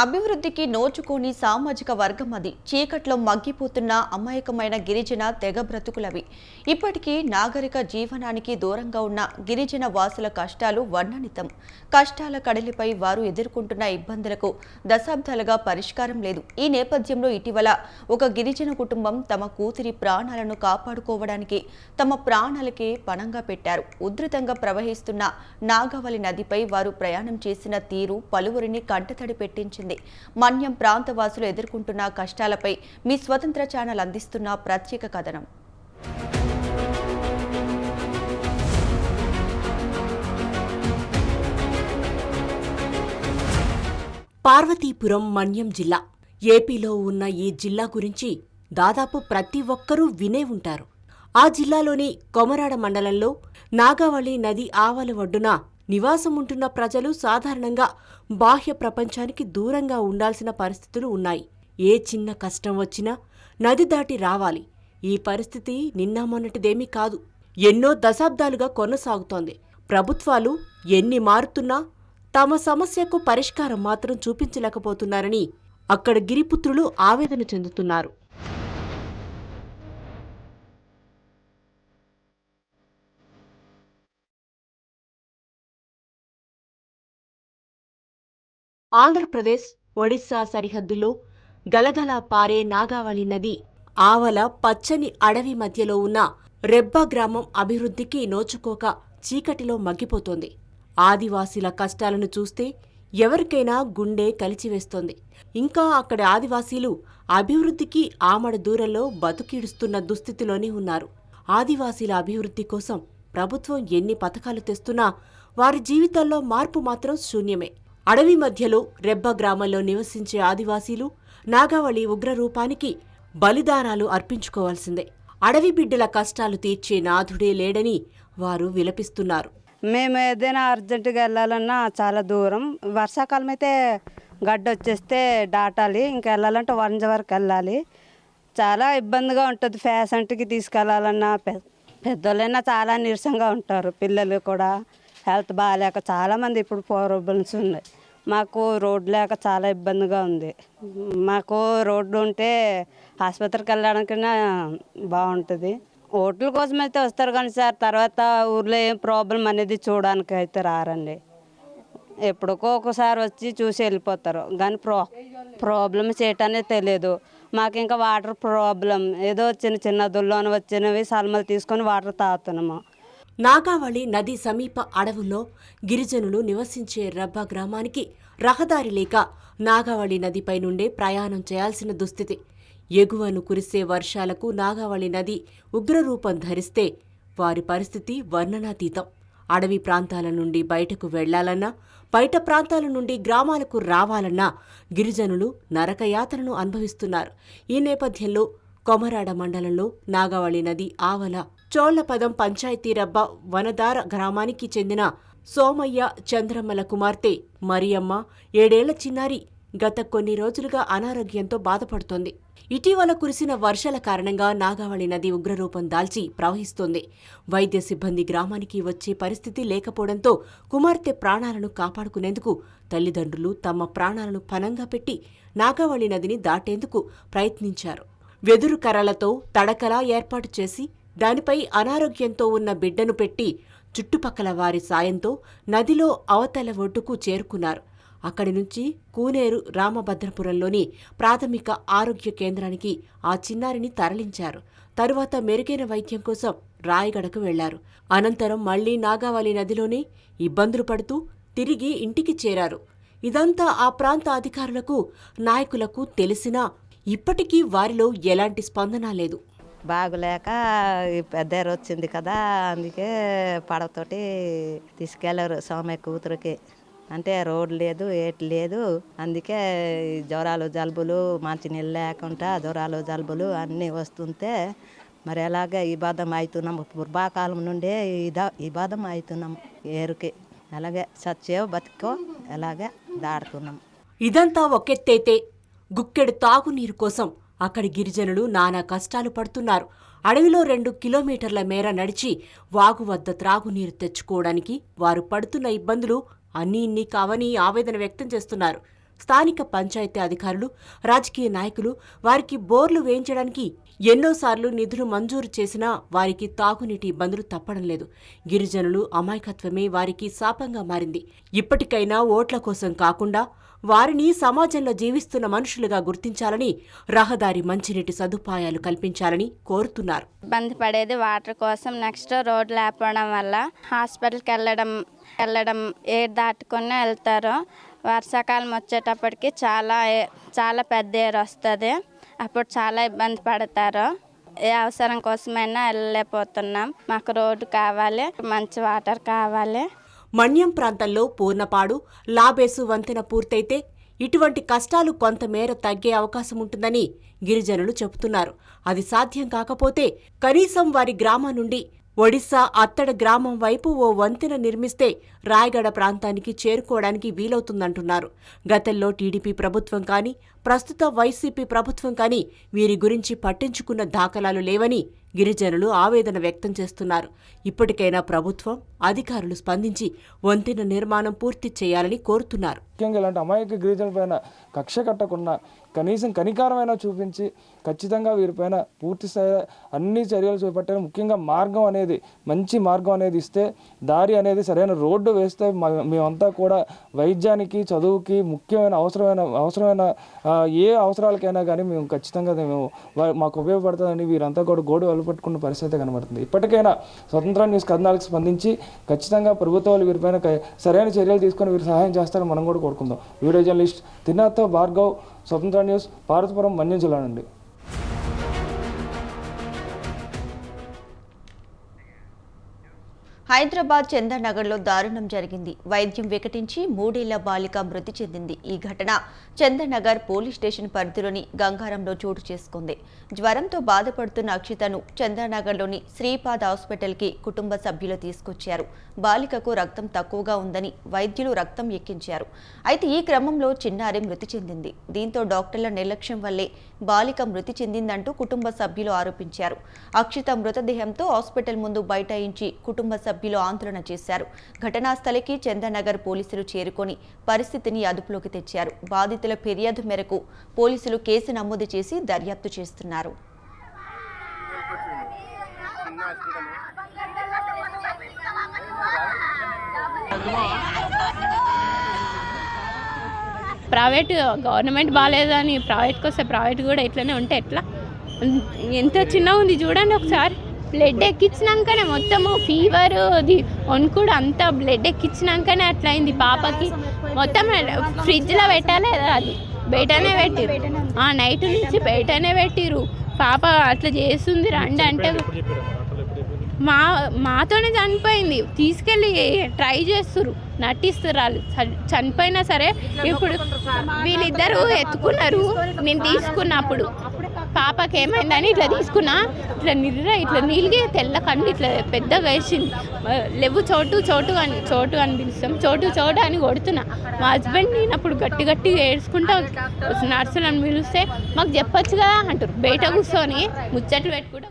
అభివృద్ధికి నోచుకోని సామాజిక వర్గం అది. చీకట్లో మగ్గిపోతున్న అమాయకమైన గిరిజన తెగ బ్రతుకులవి. ఇప్పటికీ నాగరిక జీవనానికి దూరంగా ఉన్న గిరిజన వాసుల కష్టాలు వర్ణనితం. కష్టాల కడలిపై వారు ఎదుర్కొంటున్న ఇబ్బందులకు దశాబ్దాలుగా పరిష్కారం లేదు. ఈ నేపథ్యంలో ఇటీవల ఒక గిరిజన కుటుంబం తమ కూతురి ప్రాణాలను కాపాడుకోవడానికి తమ ప్రాణాలకే పణంగా పెట్టారు. ఉధృతంగా ప్రవహిస్తున్న నాగావళి నదిపై వారు ప్రయాణం చేసిన తీరు పలువురిని కంటతడి పెట్టించింది. మన్యం ప్రాంతవాసులు ఎదుర్కొంటున్న కష్టాలపై మీ స్వతంత్ర ఛానల్ అందిస్తున్న ప్రత్యేక కథనం. పార్వతీపురం మన్యం జిల్లా. ఏపీలో ఉన్న ఈ జిల్లా గురించి దాదాపు ప్రతి ఒక్కరూ వినే ఉంటారు. ఆ జిల్లాలోని కొమరాడ మండలంలో నాగావళి నది ఆవల ఒడ్డున నివాసం ఉంటున్న ప్రజలు సాధారణంగా బాహ్య ప్రపంచానికి దూరంగా ఉండాల్సిన పరిస్థితులు ఉన్నాయి. ఏ చిన్న కష్టం వచ్చినా నది దాటి రావాలి. ఈ పరిస్థితి నిన్న మొన్నటిదేమీ కాదు. ఎన్నో దశాబ్దాలుగా కొనసాగుతోంది. ప్రభుత్వాలు ఎన్ని మారుతున్నా తమ సమస్యకు పరిష్కారం మాత్రం చూపించలేకపోతున్నారని అక్కడ గిరిపుత్రులు ఆవేదన చెందుతున్నారు. ఆంధ్రప్రదేశ్ ఒడిశా సరిహద్దులో గలగల పారే నాగావళి నది ఆవల పచ్చని అడవి మధ్యలో ఉన్న రెబ్బా గ్రామం అభివృద్ధికి నోచుకోక చీకటిలో మగ్గిపోతోంది. ఆదివాసీల కష్టాలను చూస్తే ఎవరికైనా గుండె కలిచివేస్తోంది. ఇంకా అక్కడి ఆదివాసీలు అభివృద్ధికి ఆమడ దూరంలో బతుకీడుస్తున్న దుస్థితిలోనే ఉన్నారు. ఆదివాసీల అభివృద్ధి కోసం ప్రభుత్వం ఎన్ని పథకాలు తెస్తున్నా వారి జీవితాల్లో మార్పు మాత్రం శూన్యమే. అడవి మధ్యలో రెబ్బ గ్రామంలో నివసించే ఆదివాసీలు నాగావళి ఉగ్రరూపానికి బలిదానాలు అర్పించుకోవాల్సిందే. అడవి బిడ్డల కష్టాలు తీర్చే నాథుడే లేడని వారు విలపిస్తున్నారు. మేము ఏదైనా అర్జెంటుగా వెళ్ళాలన్నా చాలా దూరం. వర్షాకాలం అయితే గడ్డ వచ్చేస్తే దాటాలి. ఇంకా వెళ్ళాలంటే వరంజ వరకు వెళ్ళాలి. చాలా ఇబ్బందిగా ఉంటుంది ఫ్యాషన్కి తీసుకెళ్ళాలన్నా. పెద్దోళ్ళైనా చాలా నీరసంగా ఉంటారు. పిల్లలు కూడా. హెల్త్ బాగాలేక చాలామంది ఇప్పుడు ప్రాబ్లమ్స్ ఉన్నాయి. మాకు రోడ్ లేక చాలా ఇబ్బందిగా ఉంది. మాకు రోడ్డు ఉంటే ఆసుపత్రికి వెళ్ళడానికైనా బాగుంటుంది. ఓట్ల కోసం అయితే వస్తారు కానీ సార్ తర్వాత ఊర్లో ఏం ప్రాబ్లం అనేది చూడడానికి అయితే రారండి. ఎప్పుడుకో ఒకసారి వచ్చి చూసి వెళ్ళిపోతారు. కానీ ప్రో ప్రాబ్లమ్ చేయటానే తెలియదు. మాకు ఇంకా వాటర్ ప్రాబ్లం. ఏదో చిన్న చిన్న దుల్లోన వచ్చినవి సల్మలు తీసుకొని వాటర్ తాగుతున్నాము. నాగావళి నది సమీప అడవుల్లో గిరిజనులు నివసించే రబ్బ గ్రామానికి రహదారి లేక నాగావళి నదిపై నుండే ప్రయాణం చేయాల్సిన దుస్థితి. ఎగువను కురిసే వర్షాలకు నాగావళి నది ఉగ్రరూపం ధరిస్తే వారి పరిస్థితి వర్ణనాతీతం. అడవి ప్రాంతాల నుండి బయటకు వెళ్ళాలన్నా బయట ప్రాంతాల నుండి గ్రామాలకు రావాలన్నా గిరిజనులు నరకయాతనను అనుభవిస్తున్నారు. ఈ నేపథ్యంలో కొమరాడ మండలంలో నాగావళి నది ఆవల చోళ్ళపదం పంచాయతీ రబ్బ వనదార గ్రామానికి చెందిన సోమయ్య చంద్రమ్మల కుమార్తె మరియమ్మ ఏడేళ్ళ చిన్నారి గత కొన్ని రోజులుగా అనారోగ్యంతో బాధపడుతోంది. ఇటీవల కురిసిన వర్షాల కారణంగా నాగావళి నది ఉగ్రరూపం దాల్చి ప్రవహిస్తోంది. వైద్య సిబ్బంది గ్రామానికి వచ్చే పరిస్థితి లేకపోవడంతో కుమార్తె ప్రాణాలను కాపాడుకునేందుకు తల్లిదండ్రులు తమ ప్రాణాలను పనంగా పెట్టి నాగావళి నదిని దాటేందుకు ప్రయత్నించారు. వెదురు కర్రలతో తడకలా ఏర్పాటు చేసి దానిపై అనారోగ్యంతో ఉన్న బిడ్డను పెట్టి చుట్టుపక్కల వారి సాయంతో నదిలో అవతల ఒడ్డుకు చేరుకున్నారు. అక్కడి నుంచి కూనేరు రామభద్రపురంలోని ప్రాథమిక ఆరోగ్య కేంద్రానికి ఆ చిన్నారిని తరలించారు. తరువాత మెరుగైన వైద్యం కోసం రాయగడకు వెళ్ళారు. అనంతరం మళ్ళీ నాగావళి నదిలోనే ఇబ్బందులు పడుతూ తిరిగి ఇంటికి చేరారు. ఇదంతా ఆ ప్రాంత అధికారులకు నాయకులకు తెలిసినా ఇప్పటికీ వారిలో ఎలాంటి స్పందన లేదు. బాగులేక పెద్ద వచ్చింది కదా అందుకే పడవతోటి తీసుకెళ్ళారు సోమయ్య కూతురికి. అంటే రోడ్ లేదు ఏటి లేదు అందుకే జ్వరాలు జలుబులు మంచినీళ్ళు లేకుండా జ్వరాలు జలుబులు అన్నీ వస్తుంటే మరి ఎలాగ ఈ బాధం అవుతున్నాం పూర్వకాలం నుండే ఇదా ఈ బాధం అవుతున్నాం ఏరుకి. అలాగే సచ్చేవో బతికో ఎలాగే దాడుతున్నాం ఇదంతా ఒకెత్తైతే గుక్కెడు తాగునీరు కోసం అక్కడి గిరిజనులు నానా కష్టాలు పడుతున్నారు. అడవిలో రెండు కిలోమీటర్ల మేర నడిచి వాగు వద్ద త్రాగునీరు తెచ్చుకోవడానికి వారు పడుతున్న ఇబ్బందులు అన్నీ ఇన్ని కావని ఆవేదన వ్యక్తం చేస్తున్నారు. స్థానిక పంచాయతీ అధికారులు రాజకీయ నాయకులు వారికి బోర్లు వేయించడానికి ఎన్నోసార్లు నిధులు మంజూరు చేసినా వారికి తాగునీటి ఇబ్బందులు తప్పడం లేదు. గిరిజనులు అమాయకత్వమే వారికి శాపంగా మారింది. ఇప్పటికైనా ఓట్ల కోసం కాకుండా వారిని సమాజంలో జీవిస్తున్న మనుషులుగా గుర్తించాలని రహదారి మంచినీటి సదుపాయాలు కల్పించాలని కోరుతున్నారు. ఇబ్బంది పడేది వాటర్ కోసం నెక్స్ట్ రోడ్ లేకపోవడం వల్ల హాస్పిటల్కి వెళ్ళడం వెళ్ళడం ఏ దాటుకుని వెళ్తారు. వర్షాకాలం వచ్చేటప్పటికి చాలా ఏ- చాలా పెద్ద ఏరు వస్తుంది. అప్పుడు చాలా ఇబ్బంది పడతారు. ఏ అవసరం కోసమైనా వెళ్ళలేకపోతున్నాం. మాకు రోడ్డు కావాలి మంచి వాటర్ కావాలి. మణ్యం ప్రాంతంలో పూర్ణపాడు లాబేసు వంతెన పూర్తయితే ఇటువంటి కష్టాలు కొంతమేర తగ్గే అవకాశం ఉంటుందని గిరిజనులు చెబుతున్నారు. అది సాధ్యం కాకపోతే కనీసం వారి గ్రామం నుండి ఒడిశా అత్తడ గ్రామం వైపు ఓ వంతెన నిర్మిస్తే రాయగడ ప్రాంతానికి చేరుకోవడానికి వీలవుతుందంటున్నారు. గతంలో టీడీపీ ప్రభుత్వం కానీ ప్రస్తుత వైసీపీ ప్రభుత్వం కానీ వీరి గురించి పట్టించుకున్న దాఖలాలు లేవని గిరిజనులు ఆవేదన వ్యక్తం చేస్తున్నారు. ఇప్పటికైనా ప్రభుత్వం అధికారులు స్పందించి వంతెన నిర్మాణం పూర్తి చేయాలని కోరుతున్నారు. ముఖ్యంగా ఇలాంటి అమాయక గిరిజనుల పైన కక్ష కట్టకుండా కనీసం కనికారమైనా చూపించి ఖచ్చితంగా వీరిపైన పూర్తి స్థాయి అన్ని చర్యలు చేపట్టాలి. ముఖ్యంగా మార్గం అనేది మంచి మార్గం అనేది ఇస్తే దారి అనేది సరైన రోడ్డు వేస్తే మేమంతా కూడా వైద్యానికి చదువుకి ముఖ్యమైన అవసరమైన అవసరమైన ఏ అవసరాలకైనా కానీ మేము ఖచ్చితంగా మేము మాకు ఉపయోగపడుతుందని వీరంతా కూడా గోడు వలపట్టుకున్న పరిస్థితి కనబడుతుంది. ఇప్పటికైనా స్వతంత్ర న్యూస్ కథనాలకు స్పందించి ఖచ్చితంగా ప్రభుత్వాలు వీరిపైన క- సరైన చర్యలు తీసుకొని వీరు సహాయం చేస్తారని మనం కూడా కోరుకుందాం. వీడియో జర్నలిస్ట్ తిన్నాతో భార్గవ్ స్వతంత్ర న్యూస్ భారతపురం మన్యం జిల్లా నుండి. హైదరాబాద్ చందనగర్లో దారుణం జరిగింది. వైద్యం వికటించి మూడేళ్ళ బాలిక మృతి చెందింది. ఈ ఘటన చందనగర్ పోలీస్ స్టేషన్ పరిధిలోని గంగారంలో చోటు చేసుకుంది. జ్వరంతో బాధపడుతున్న అక్షితను చందనగర్లోని శ్రీపాద హాస్పిటల్కి కుటుంబ సభ్యులు తీసుకొచ్చారు. బాలికకు రక్తం తక్కువగా ఉందని వైద్యులు రక్తం ఎక్కించారు. అయితే ఈ క్రమంలో చిన్నారి మృతి చెందింది. దీంతో డాక్టర్ల నిర్లక్ష్యం వల్లే బాలిక మృతి చెందిందంటూ కుటుంబ సభ్యులు ఆరోపించారు. అక్షిత మృతదేహంతో హాస్పిటల్ ముందు బైఠాయించి కుటుంబ సభ్యులు సభ్యులు ఆందోళన చేశారు. ఘటనా స్థలికి చందనగర్ పోలీసులు చేరుకొని పరిస్థితిని అదుపులోకి తెచ్చారు. బాధితుల ఫిర్యాదు మేరకు పోలీసులు కేసు నమోదు చేసి దర్యాప్తు చేస్తున్నారు. ప్రైవేట్ గవర్నమెంట్ బాగాలేదని ప్రైవేట్కి వస్తే ప్రైవేట్ కూడా ఇట్లనే ఉంటే ఎట్లా? ఎంత చిన్నగా ఉంది చూడండి ఒకసారి. బ్లడ్ ఎక్కించినాకనే మొత్తము ఫీవర్ అది వణుకుడు అంతా బ్లడ్ ఎక్కించినాకనే అట్లా అయింది పాపకి మొత్తం ఫ్రిడ్జ్లో పెట్టాలి అది. బయటనే పెట్టిరు నైట్ నుంచి బయటనే పెట్టిరు పాప అట్లా చేస్తుంది రండి అంటే మా మాతోనే చనిపోయింది. తీసుకెళ్ళి ట్రై చేస్తురు నటిస్తారు వాళ్ళు. చనిపోయినా సరే ఇప్పుడు వీళ్ళిద్దరూ ఎత్తుకున్నారు. నేను తీసుకున్నప్పుడు. పాపకి ఏమైందని ఇట్లా తీసుకున్నా. ఇట్లా నిర్ర ఇట్లా నీళ్ళకి తెల్ల కళ్ళు ఇట్లా పెద్దగా వేసింది. లేవు చోటు చోటు అని చోటు అని పిలుస్తాం చోటు చోటు అని కొడుతున్నా. మా హస్బెండ్ నేను అప్పుడు గట్టి గట్టి ఏడ్చుకుంటా నర్సులను పిలిస్తే మాకు చెప్పచ్చు కదా అంటారు. బయట కూర్చొని ముచ్చట్లు పెట్టుకుంటా